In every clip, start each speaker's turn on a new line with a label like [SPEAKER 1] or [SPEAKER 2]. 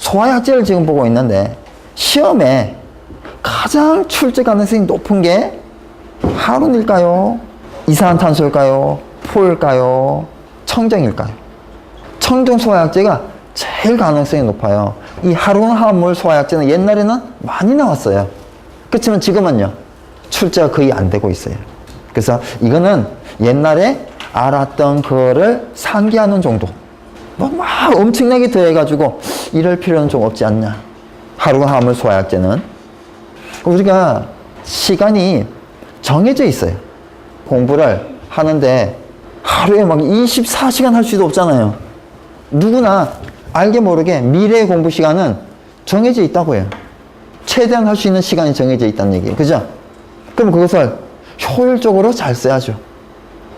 [SPEAKER 1] 소화약제를 지금 보고 있는데 시험에 가장 출제 가능성이 높은 게 하룬일까요? 이산화탄소일까요? 포일까요? 청정일까요? 청정 소화약제가 제일 가능성이 높아요. 이 하룬 화합물 소화약제는 옛날에는 많이 나왔어요. 그렇지만 지금은요. 출제가 거의 안 되고 있어요. 그래서 이거는 옛날에 알았던 거를 상기하는 정도. 뭐막 엄청나게 더해가지고 이럴 필요는 좀 없지 않냐. 하루 화합물 소화약제는. 우리가 시간이 정해져 있어요. 공부를 하는데 하루에 막 24시간 할 수도 없잖아요. 누구나 알게 모르게 미래 공부 시간은 정해져 있다고 해요. 최대한 할 수 있는 시간이 정해져 있다는 얘기예요. 그죠? 그럼 그것을 효율적으로 잘 써야죠.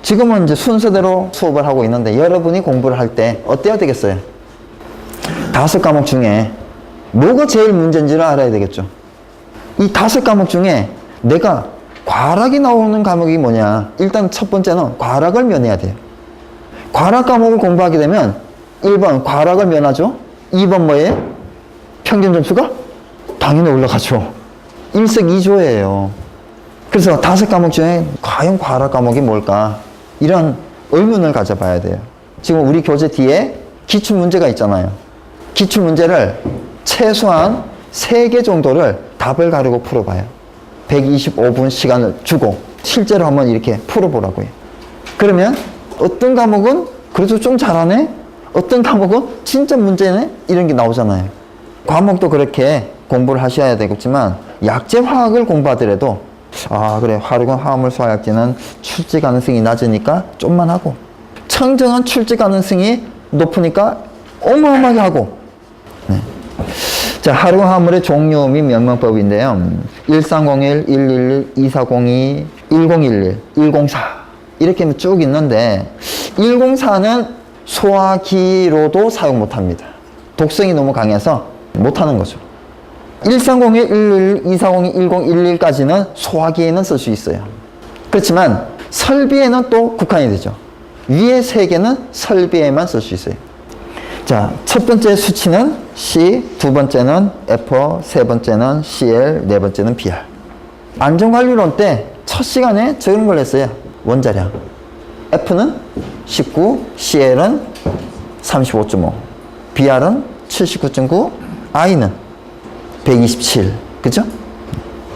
[SPEAKER 1] 지금은 이제 순서대로 수업을 하고 있는데 여러분이 공부를 할 때 어때야 되겠어요? 다섯 과목 중에 뭐가 제일 문제인지를 알아야 되겠죠. 이 다섯 과목 중에 내가 과락이 나오는 과목이 뭐냐? 일단 첫 번째는 과락을 면해야 돼요. 과락 과목을 공부하게 되면 1번 과락을 면하죠. 2번 뭐예요? 평균 점수가 당연히 올라가죠. 일석이조예요. 그래서 다섯 과목 중에 과연 과락 과목이 뭘까? 이런 의문을 가져봐야 돼요. 지금 우리 교재 뒤에 기출 문제가 있잖아요. 기출 문제를 최소한 3개 정도를 답을 가리고 풀어봐요. 125분 시간을 주고 실제로 한번 이렇게 풀어보라고요. 그러면 어떤 과목은 그래도 좀 잘하네? 어떤 과목은 진짜 문제네? 이런 게 나오잖아요. 과목도 그렇게 공부를 하셔야 되겠지만 약제 화학을 공부하더라도 아 그래 화르곤 화합물 소 화약제는 출제 가능성이 낮으니까 좀만 하고 청정은 출제 가능성이 높으니까 어마어마하게 하고 네. 자, 하루 화물의 종류 및 명명법인데요. 1301, 111, 2402, 1011, 104 이렇게 쭉 있는데 104는 소화기로도 사용 못합니다. 독성이 너무 강해서 못하는 거죠. 1301, 111, 2402, 1011까지는 소화기에는 쓸 수 있어요. 그렇지만 설비에는 또 국한이 되죠. 위에 세 개는 설비에만 쓸 수 있어요. 자, 첫 번째 수치는 C, 두 번째는 F, 세 번째는 CL, 네 번째는 BR. 안전관리론 때 첫 시간에 저런 걸 했어요. 원자량. F는 19, CL은 35.5, BR은 79.9, I는 127. 그죠?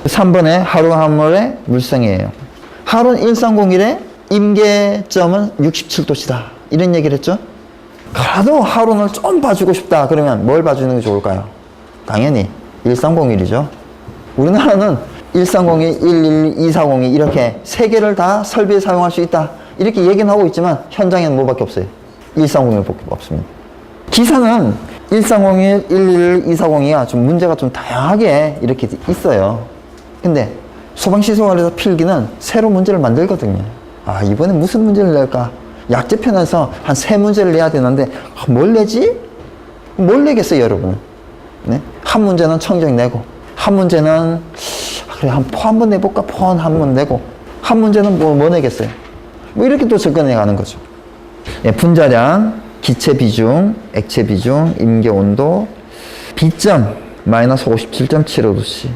[SPEAKER 1] 3번에 하루 한물의 물성이에요. 하루는 1301의 임계점은 67도시다. 이런 얘기를 했죠? 그래도 하루는 좀 봐주고 싶다. 그러면 뭘 봐주는 게 좋을까요? 당연히 1301이죠. 우리나라는 1302, 111, 2402 이렇게 세 개를 다 설비에 사용할 수 있다. 이렇게 얘기는 하고 있지만 현장에는 뭐밖에 없어요. 1301밖에 없습니다. 기사는 1301, 111, 2402가 좀 문제가 좀 다양하게 이렇게 있어요. 근데 소방시설에서 필기는 새로 문제를 만들거든요. 아, 이번에 무슨 문제를 낼까? 약제 편에서 한 세 문제를 내야 되는데 아, 뭘 내지? 뭘 내겠어요, 여러분? 네? 한 문제는 청정 내고 한 문제는 아, 그래 한 포 한 번 내볼까? 포한번 내고 한 문제는 뭐, 뭐 내겠어요? 뭐 이렇게 또 접근해 가는 거죠. 예, 분자량, 기체 비중, 액체 비중, 임계 온도, B점 마이너스 57.75도씨.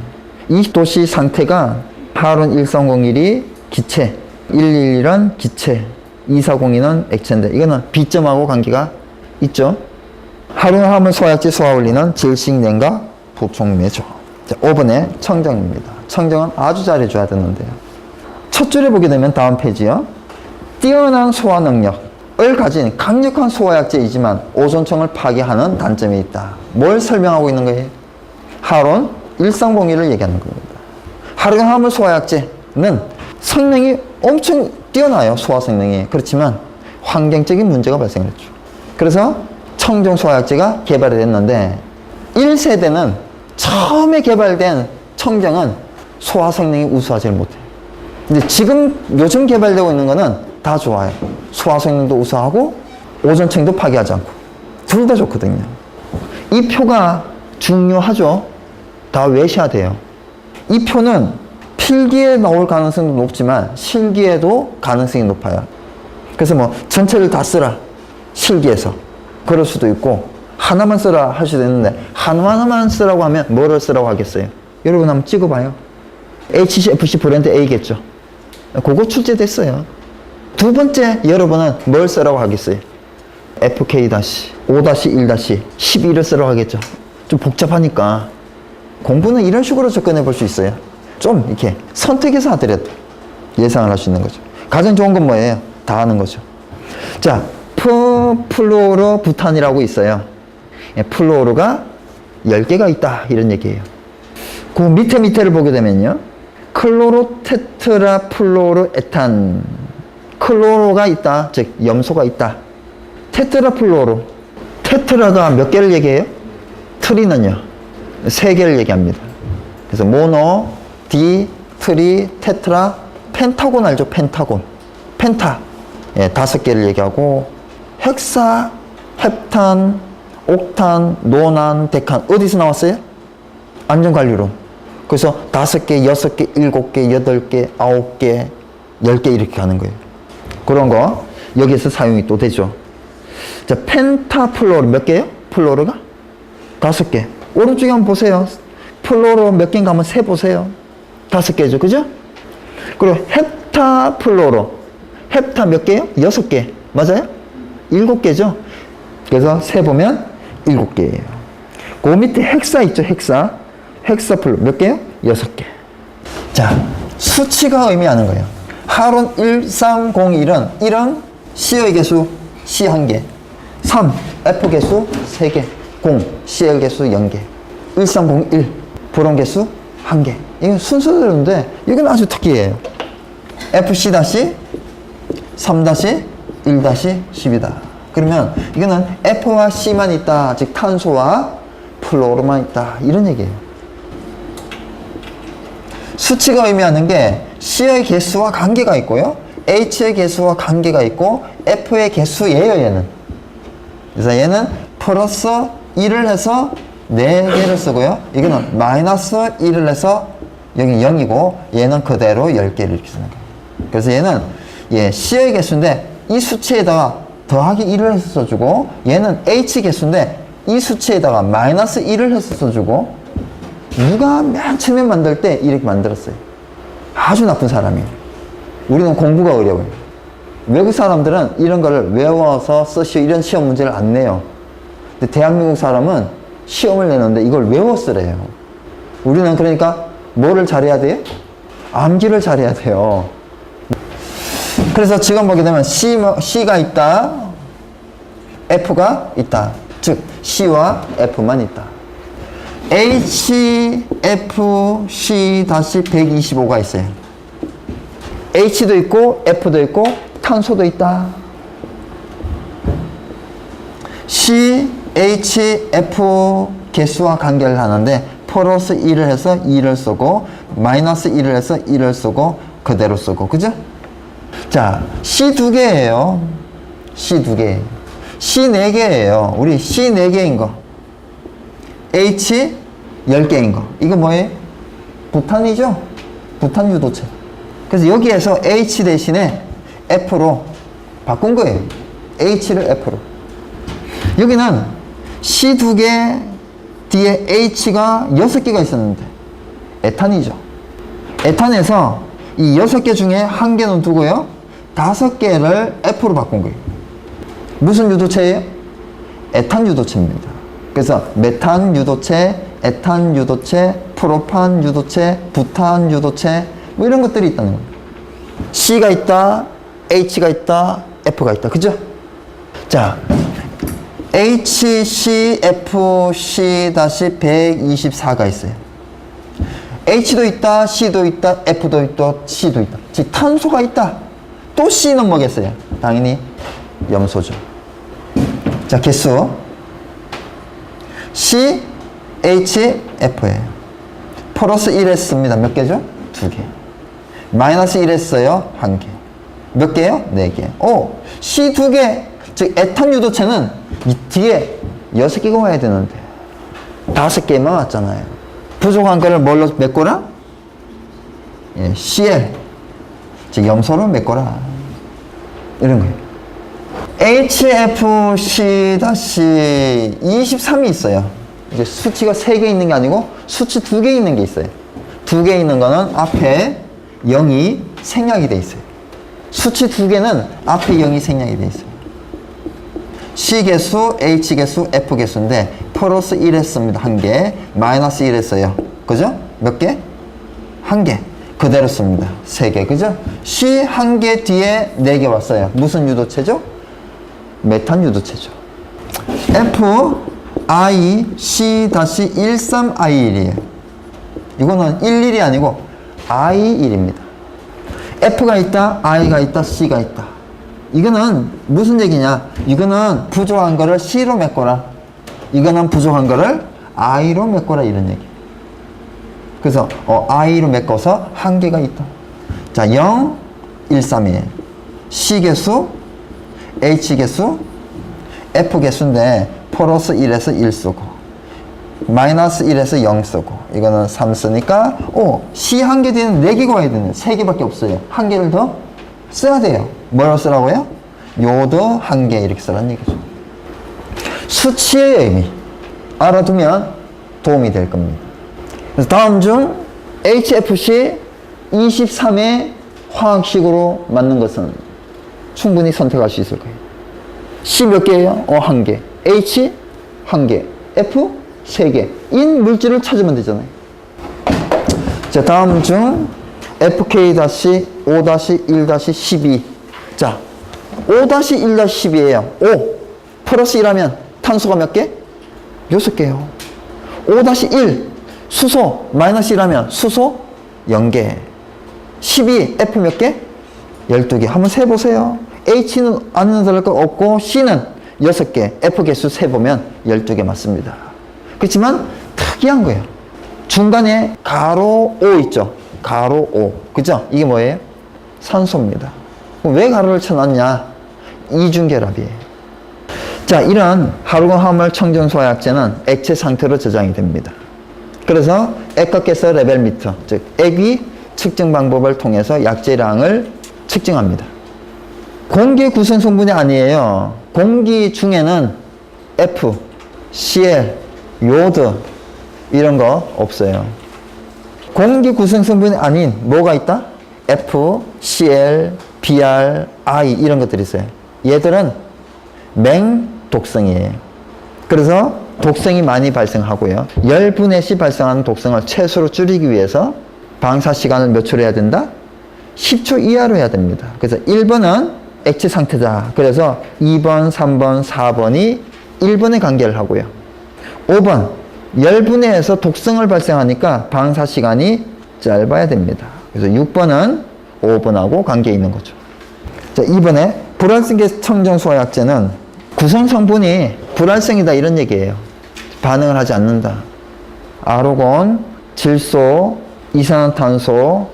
[SPEAKER 1] 이 도시 상태가 하룬 1301이 기체, 111은 기체, 2402는 액체인데 이거는 B점하고 관계가 있죠. 화물 소화약제 소화원리는 질식냉과 부총매죠. 자, 5번에 청정입니다. 청정은 아주 잘해줘야 되는데요. 첫 줄에 보게 되면 다음 페이지요. 뛰어난 소화 능력을 가진 강력한 소화약제이지만 오존층을 파괴하는 단점이 있다. 뭘 설명하고 있는 거예요? 하론 1301을 얘기하는 겁니다. 하루간 화물 소화약제는 성능이 엄청 뛰어나요. 소화 성능이. 그렇지만 환경적인 문제가 발생했죠. 그래서 청정 소화약제가 개발이 됐는데 1세대는 처음에 개발된 청정은 소화 성능이 우수하지 못해요. 근데 지금 요즘 개발되고 있는 거는 다 좋아요. 소화 성능도 우수하고 오존층도 파괴하지 않고 둘 다 좋거든요. 이 표가 중요하죠. 다 외셔야 돼요. 이 표는 필기에 나올 가능성도 높지만 실기에도 가능성이 높아요. 그래서 뭐 전체를 다 쓰라 실기에서 그럴 수도 있고 하나만 쓰라 하셔도 되는데 하나만 쓰라고 하면 뭐를 쓰라고 하겠어요? 여러분 한번 찍어봐요. HCFC 브랜드 A겠죠. 그거 출제됐어요. 두 번째 여러분은 뭘 쓰라고 하겠어요? FK-5-1-11을 쓰라고 하겠죠. 좀 복잡하니까 공부는 이런 식으로 접근해 볼 수 있어요. 좀 이렇게 선택해서 하더라도 예상을 할 수 있는 거죠. 가장 좋은 건 뭐예요? 다 하는 거죠. 자, 프플로로 부탄이라고 있어요. 예, 플로로가 10개가 있다. 이런 얘기예요. 그 밑에 밑에를 보게 되면요. 클로로 테트라 플로로 에탄. 클로로가 있다. 즉, 염소가 있다. 테트라 플로로. 테트라가 몇 개를 얘기해요? 트리는요. 세 개를 얘기합니다. 그래서 모노, 디, 트리, 테트라, 펜타곤 알죠? 펜타곤. 펜타. 예, 다섯 개를 얘기하고 헥사, 헵탄, 옥탄, 노난, 데칸 어디서 나왔어요? 안전관리론. 그래서 다섯 개, 여섯 개, 일곱 개, 여덟 개, 아홉 개, 열 개 이렇게 가는 거예요. 그런 거 여기에서 사용이 또 되죠. 자, 펜타플로르 몇 개예요? 플로르가? 다섯 개. 오른쪽에 한번 보세요. 플로로 몇 개인가 한번 세 보세요. 다섯 개죠. 그죠? 그리고 헵타 플로로. 헵타 몇 개예요? 여섯 개. 맞아요? 일곱 개죠? 그래서 세 보면 일곱 개예요. 그 밑에 헥사 있죠? 헥사. 헥사 플로 몇 개요? 여섯 개. 자, 수치가 의미하는 거예요. 하론 1301은 1은 C의 개수 C 한 개, 3 F 개수 3개, 0 CL 개수 0개, 1301 불온 개수 1개. 이건 순서대로인데 이건 아주 특이해요. FC 다시 3 다시 1 다시 10이다. 그러면 이거는 F와 C만 있다. 즉 탄소와 플로로만 있다. 이런 얘기예요. 수치가 의미하는 게 C의 개수와 관계가 있고요. H의 개수와 관계가 있고 F의 개수예요, 얘는. 그래서 얘는 플러스 1을 해서 4개를 쓰고요. 이거는 마이너스 1을 해서 여기 0이고 얘는 그대로 10개를 이렇게 쓰는 거예요. 그래서 얘는 예, C의 개수인데 이 수치에다가 더하기 1을 해서 써주고 얘는 H 개수인데 이 수치에다가 마이너스 1을 해서 써주고 누가 맨 처음에 만들 때 이렇게 만들었어요. 아주 나쁜 사람이에요. 우리는 공부가 어려워요. 외국 사람들은 이런 거를 외워서 쓰시오 이런 시험 문제를 안 내요. 근데 대한민국 사람은 시험을 내는데 이걸 외워 쓰래요. 우리는 그러니까 뭐를 잘해야 돼요? 암기를 잘해야 돼요. 그래서 지금 보게 되면 C, C가 있다. F가 있다. 즉 C와 F만 있다. HFC-125가 있어요. H도 있고 F도 있고 탄소도 있다. C, H, F 개수와 관계를 하는데 플러스 1을 해서 2를 쓰고 마이너스 1을 해서 1을 쓰고 그대로 쓰고 그죠? 자, C 두 개예요. C 두 개. C 네 개예요. 우리 C 네 개인 거. H 10개인 거. 이거 뭐예요? 부탄이죠? 부탄 유도체. 그래서 여기에서 H 대신에 F로 바꾼 거예요. H를 F로. 여기는 C 두개 뒤에 H가 여섯 개가 있었는데 에탄이죠. 에탄에서 이 여섯 개 중에 한 개는 두고요. 다섯 개를 F로 바꾼 거예요. 무슨 유도체예요? 에탄 유도체입니다. 그래서 메탄 유도체, 에탄 유도체, 프로판 유도체, 부탄 유도체 뭐 이런 것들이 있다는 겁니다. C가 있다, H가 있다, F가 있다. 그죠? 자, HCFC-124가 있어요. H도 있다, C도 있다, F도 있다, C도 있다. 즉 탄소가 있다. 또 C는 뭐겠어요? 당연히 염소죠. 자, 개수. C, H, F예요. 플러스 1 했습니다. 몇 개죠? 두 개. 마이너스 1 했어요. 한 개. 몇 개요? 네 개. 오, C 두 개. 즉, 에탄 유도체는 이 뒤에 여섯 개가 와야 되는데 다섯 개만 왔잖아요. 부족한 거를 뭘로 메꿔라? 예, CL. 즉, 염소로 메꿔라. 이런 거예요. HFC-23이 있어요. 이제 수치가 세개 있는 게 아니고 수치 두개 있는 게 있어요. 두개 있는 거는 앞에 0이 생략이 돼 있어요. 수치 두 개는 앞에 0이 생략이 돼 있어요. C 개수, H 개수, F 개수인데 플러스 1 했습니다. 한 개. 마이너스 1 했어요. 그죠? 몇 개? 한 개. 그대로 씁니다. 세 개. 그죠? C 한 개 뒤에 네 개 왔어요. 무슨 유도체죠? 메탄 유도체죠. F I C 다시 13 I 1이에요. 이거는 11이 아니고 I 1입니다. F가 있다, I가 있다, C가 있다. 이거는 무슨 얘기냐? 이거는 부족한 거를 C로 메꿔라. 이거는 부족한 거를 I로 메꿔라 이런 얘기. 그래서 어, I로 메꿔서 한 개가 있다. 자, 0, 1, 3이에요. C 개수, H 개수, F 개수인데 플러스 1에서 1 쓰고 마이너스 1에서 0 쓰고 이거는 3 쓰니까 오 C 한개 뒤에는 4개가 와야 되네 3개밖에 없어요 한 개를 더 써야 돼요 뭐라고 쓰라고요? 요드 한 개 이렇게 쓰라는 얘기죠 수치의 의미 알아두면 도움이 될 겁니다 그래서 다음 중 HFC 23의 화학식으로 맞는 것은 충분히 선택할 수 있을 거예요 C 몇 개예요? 어, 한 개. H 한 개. F 세 개. 인 물질을 찾으면 되잖아요. 자, 다음 중 FK-5-1-12. 자, 5-1-12예요. 5 플러스 1하면 탄소가 몇 개? 6개요. 5-1 수소 마이너스 1하면 수소 0개. 12 F 몇 개? 12개. 한번 세보세요. H는 아는 들을 거 없고 C는 6개, F 개수 세보면 12개 맞습니다. 그렇지만 특이한 거예요. 중간에 가로 O 있죠. 가로 O. 그죠? 이게 뭐예요? 산소입니다. 왜 가로를 쳐놨냐? 이중결합이에요. 자, 이런 하루건 화물 청정소화약제는 액체 상태로 저장이 됩니다. 그래서 액각계서 레벨 미터, 즉 액위 측정 방법을 통해서 약제량을 측정합니다. 공기 구성 성분이 아니에요. 공기 중에는 F, Cl, 요드 이런 거 없어요. 공기 구성 성분이 아닌 뭐가 있다? F, Cl, Br, I 이런 것들이 있어요. 얘들은 맹독성이에요. 그래서 독성이 많이 발생하고요. 열분해시 발생하는 독성을 최소로 줄이기 위해서 방사 시간을 몇 초로 해야 된다? 10초 이하로 해야 됩니다. 그래서 1번은 액체 상태다. 그래서 2번, 3번, 4번이 1번에 관계를 하고요. 5번, 열분해에서 독성을 발생하니까 방사 시간이 짧아야 됩니다. 그래서 6번은 5번하고 관계 있는 거죠. 자, 2번에 불활성계 청정소화약제는 구성 성분이 불활성이다 이런 얘기예요. 반응을 하지 않는다. 아로곤, 질소, 이산화탄소,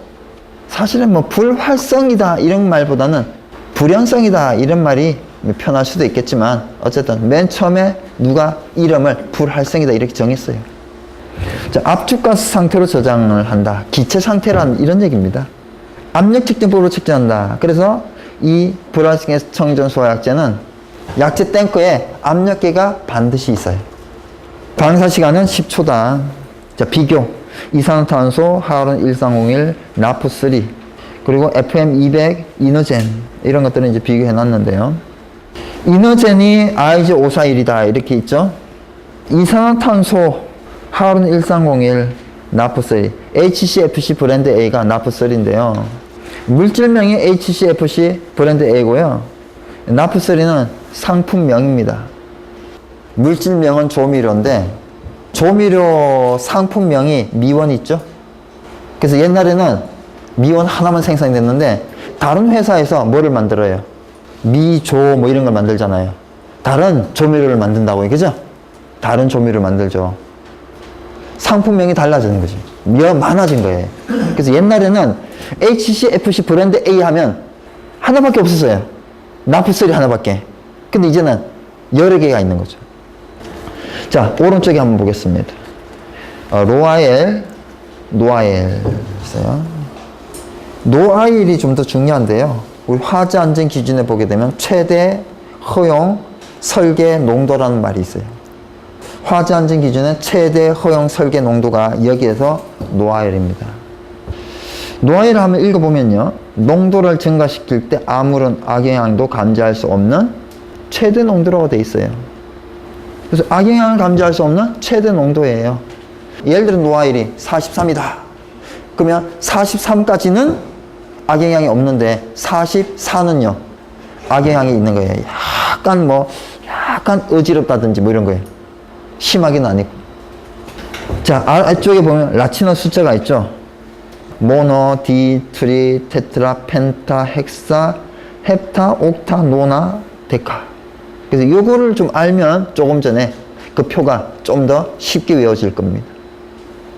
[SPEAKER 1] 사실은 뭐 불활성이다 이런 말보다는 불연성이다 이런 말이 편할 수도 있겠지만 어쨌든 맨 처음에 누가 이름을 불활성이다 이렇게 정했어요. 자, 압축가스 상태로 저장을 한다. 기체 상태란 이런 얘기입니다. 압력 측정법으로 측정한다. 그래서 이 불활성의 청정 소화약제는 약제 탱크에 압력계가 반드시 있어요. 방사 시간은 10초다. 자, 비교. 이산화탄소, 하얼은 1301, 나프3, 그리고 FM200, 이노젠. 이런 것들은 이제 비교해 놨는데요. 이노젠이 IG541이다. 이렇게 있죠. 이산화탄소, 하얼은 1301, 나프3, HCFC 브랜드 A가 나프3인데요. 물질명이 HCFC 브랜드 A고요. 나프3는 상품명입니다. 물질명은 조미료인데 조미료 상품명이 미원 있죠? 그래서 옛날에는 미원 하나만 생산됐는데 다른 회사에서 뭐를 만들어요? 미조 뭐 이런 걸 만들잖아요. 다른 조미료를 만든다고요. 그죠? 다른 조미료를 만들죠. 상품명이 달라지는 거지. 몇 많아진 거예요. 그래서 옛날에는 HCFC 브랜드 A 하면 하나밖에 없었어요. 나프3 하나밖에. 근데 이제는 여러 개가 있는 거죠. 자, 오른쪽에 한번 보겠습니다. 어, 로아엘, 노아엘 있어요. 노아일이 좀 더 중요한데요. 우리 화재 안전 기준에 보게 되면 최대 허용 설계 농도라는 말이 있어요. 화재 안전 기준의 최대 허용 설계 농도가 여기에서 노아열입니다. 노아열 하면 읽어보면요. 농도를 증가시킬 때 아무런 악영향도 감지할 수 없는 최대 농도라고 돼 있어요. 그래서 악영향을 감지할 수 없는 최대 농도예요. 예를 들어 노아일이 43이다. 그러면 43까지는 악영향이 없는데 44는요. 악영향이 있는 거예요. 약간 뭐 약간 어지럽다든지 뭐 이런 거예요. 심하게는 아니고. 자, 아래쪽에 보면 라틴어 숫자가 있죠. 모노, 디, 트리, 테트라, 펜타, 헥사, 헵타, 옥타, 노나, 데카. 그래서 요거를 좀 알면 조금 전에 그 표가 좀 더 쉽게 외워질 겁니다.